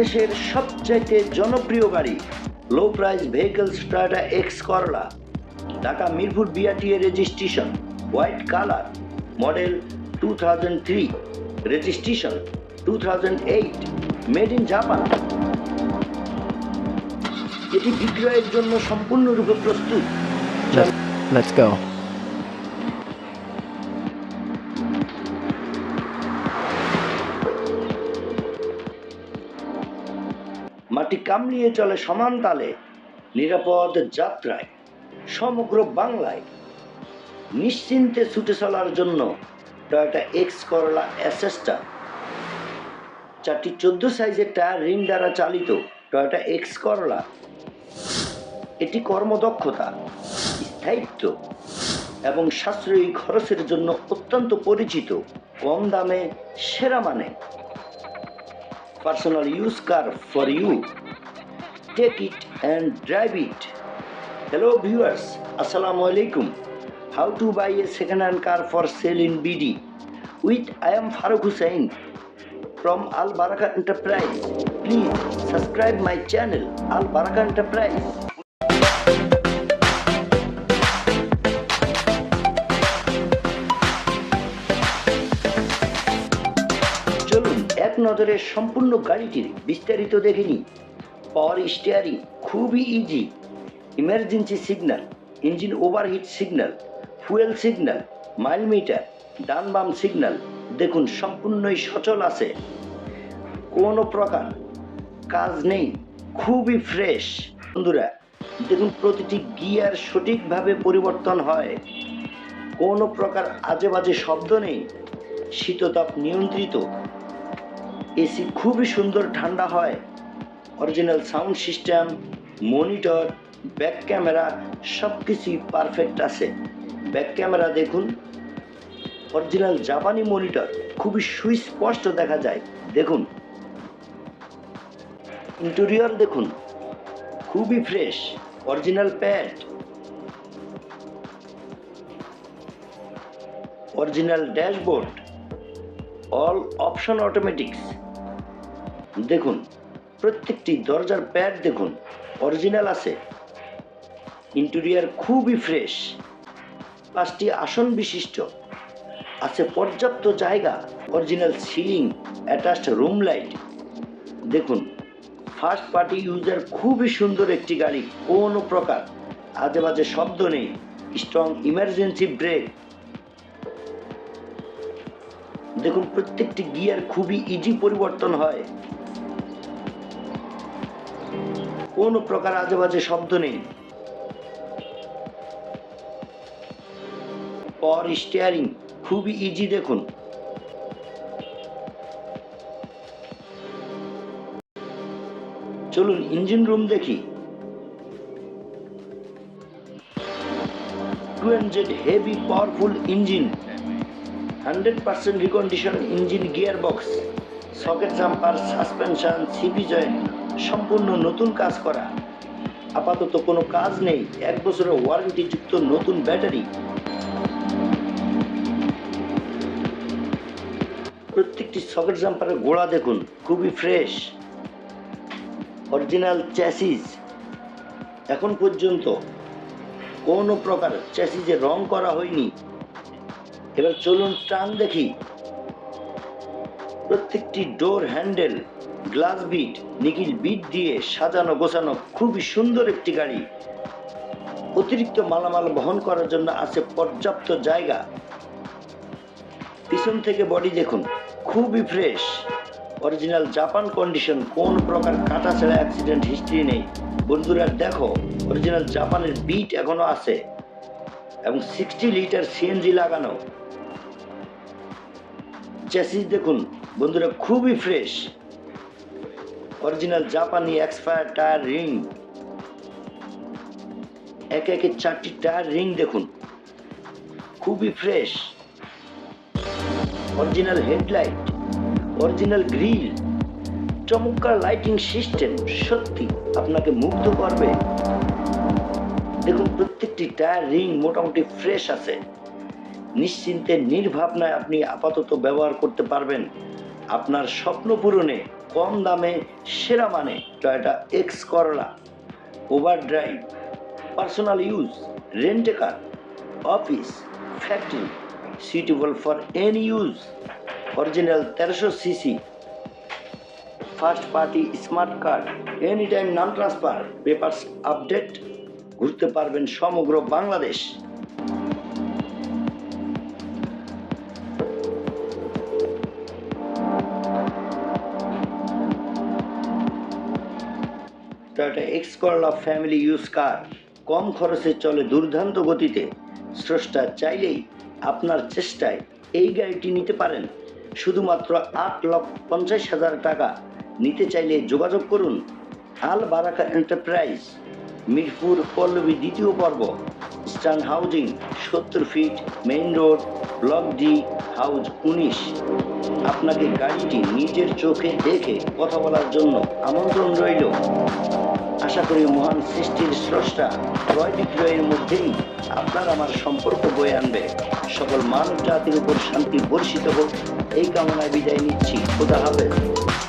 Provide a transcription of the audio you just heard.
বাংলাদেশের সবচাইতে জনপ্রিয় গাড়ি low price vehicles Toyota X Corolla Dhaka Mirpur BRTA registration white colour model two thousand three registration two thousand eight made in Japan এটি বিক্রয়ের জন্য সম্পূর্ণরূপে প্রস্তুত let's go. মাটি কামড়িয়ে চলে সমান তালে, নিরাপদ যাত্রায়, সমগ্র বাংলায়। নিশ্চিন্তে ছুটে চলার জন্য টয়োটা এক্স করলা অ্যাসেস্টা চারটি চোদ্দ সাইজের টায়ার রিং দ্বারা চালিত টয়োটা এক্স করলা এটি কর্মদক্ষতা, স্থায়িত্ব এবং সাশ্রয়ী খরচের জন্য অত্যন্ত পরিচিত, কম দামে, সেরা মানে personal use car for you. Take it and drive it. Hello viewers, Assalamu alaikum. How to buy a second-hand car for sale in BD? With I am Farooq Hussain from Al Baraka Enterprise. Please subscribe my channel Al Baraka Enterprise. নজরে সম্পূর্ণ গাড়িটির বিস্তারিত দেখে নিই power steering খুবই easy emergency signal engine overheat signal fuel signal mile meter ডান বাম signal দেখুন সম্পূর্ণই সচল আছে। কোনো প্রকার কাজ নেই, খুবই ফ্রেশ বন্ধুরা, দেখুন প্রতিটি গিয়ার সঠিকভাবে পরিবর্তন হয়। কোনো প্রকার আজে বাজে শব্দ নেই, শীততাপ নিয়ন্ত্রিত। এসি খুবই সুন্দর, ঠান্ডা হয়। Original sound system monitor back camera সব কিছুই পারফেক্ট আছে। ব্যাক ক্যামেরা দেখুন। অরিজিনাল জাপানি মনিটর খুবই সুস্পষ্ট দেখা যায়। দেখুন। ইন্টেরিয়র দেখুন। খুবই fresh original pad original dashboard all option automatics দেখুন, প্রত্যেকটি দরজার প্যাড দেখুন, অরিজিনাল আছে। ইন্টেরিয়ার খুবই ফ্রেশ। পাঁচটি আসন বিশিষ্ট। আছে পর্যাপ্ত জায়গা, original ceiling, attached room light. দেখুন, ফার্স্ট পার্টি ইউজার খুবই সুন্দর একটি গাড়ি, কোনো প্রকার আজে বাজে শব্দ নেই, স্ট্রং ইমার্জেন্সি ব্রেক। দেখুন, প্রত্যেকটি গিয়ার খুবই ইজি পরিবর্তন হয়। কোনো প্রকার আজে বাজে শব্দ নেই। পর স্টিয়ারিং খুবই ইজি দেখুন। চলুন ইঞ্জিন রুম দেখি। Two hundred heavy powerful engine hundred percent recondition engine gear box socket jumper suspension CP joint সম্পূর্ণ নতুন কাজ করা। আপাতত কোনো কাজ নেই। এক বছরের ওয়ারেন্টিযুক্ত নতুন ব্যাটারি। প্রত্যেকটি সকেট জাম্পারের গোড়া দেখুন। খুবই ফ্রেশ অরিজিনাল চ্যাসিস এখন পর্যন্ত কোনো প্রকার চ্যাসিজে রং করা হয়নি। এবার চলুন টান দেখি। প্রত্যেকটি ডোর হ্যান্ডেল গ্লাস বিট নিকিল বিট দিয়ে সাজানো গোছানো খুবই সুন্দর একটি গাড়ি। অতিরিক্ত মালামাল বহন করার জন্য আছে পর্যাপ্ত জায়গা। পিছন থেকে বডি দেখুন, খুবই ফ্রেশ। অরিজিনাল জাপান কন্ডিশন, কোন প্রকার কাটা ছেড়া অ্যাক্সিডেন্ট হিস্ট্রি নেই। বন্ধুরা, দেখো, অরিজিনাল জাপানের বিট এখনও আছে এবং সিক্সটি লিটার সিএনজি লাগানো। চ্যাসিস দেখুন, বন্ধুরা, খুবই ফ্রেশ। অরিজিনাল জাপানি এক্সপায়ার টায়ার রিং। একে একে চারটি টায়ার রিং দেখুন। খুবই fresh. Original headlight, original grill, চমৎকার লাইটিং সিস্টেম, সত্যি আপনাকে মুগ্ধ করবে। দেখুন, প্রত্যেকটি টায়ার রিং মোটামুটি ফ্রেশ আছে। নিশ্চিন্তে, নির্ভাবনায় আপনি আপাতত ব্যবহার করতে পারবেন। আপনার স্বপ্ন পূরণে কম দামে, সেরা মানে Toyota X Corolla over drive personal use রেন্টে car office factory suitable for any use original তেরোশো CC first party smart card any time নাম ট্রান্সফার পেপারস আপডেট ঘুরতে পারবেন সমগ্র Bangladesh. Toyota X Corolla family use car? কম খরচে চলে দুর্দান্ত গতিতে। স্রষ্টা চাইলেই আপনার চেষ্টায় এই গাড়িটি নিতে পারেন। শুধুমাত্র আট লক্ষ পঞ্চাশ হাজার টাকা। নিতে চাইলে যোগাযোগ করুন। আল বারাকা এন্টারপ্রাইজ, মিরপুর পল্লবী দ্বিতীয় পর্ব, স্টান হাউজিং, সত্তর feet, main road, block D, house উনিশ। আপনাকে গাড়িটি নিজের চোখে দেখে কথা বলার জন্য আমন্ত্রণ রইল। আশা করি মহান সৃষ্টির স্রষ্টা, ক্রয় বিক্রয়ের মধ্যেই আপনার আমার সম্পর্ক বয়ে আনবে। সকল মানব জাতির উপর শান্তি বর্ষিত হোক, এই কামনায় বিদায় নিচ্ছি। খোদা হাফেজ।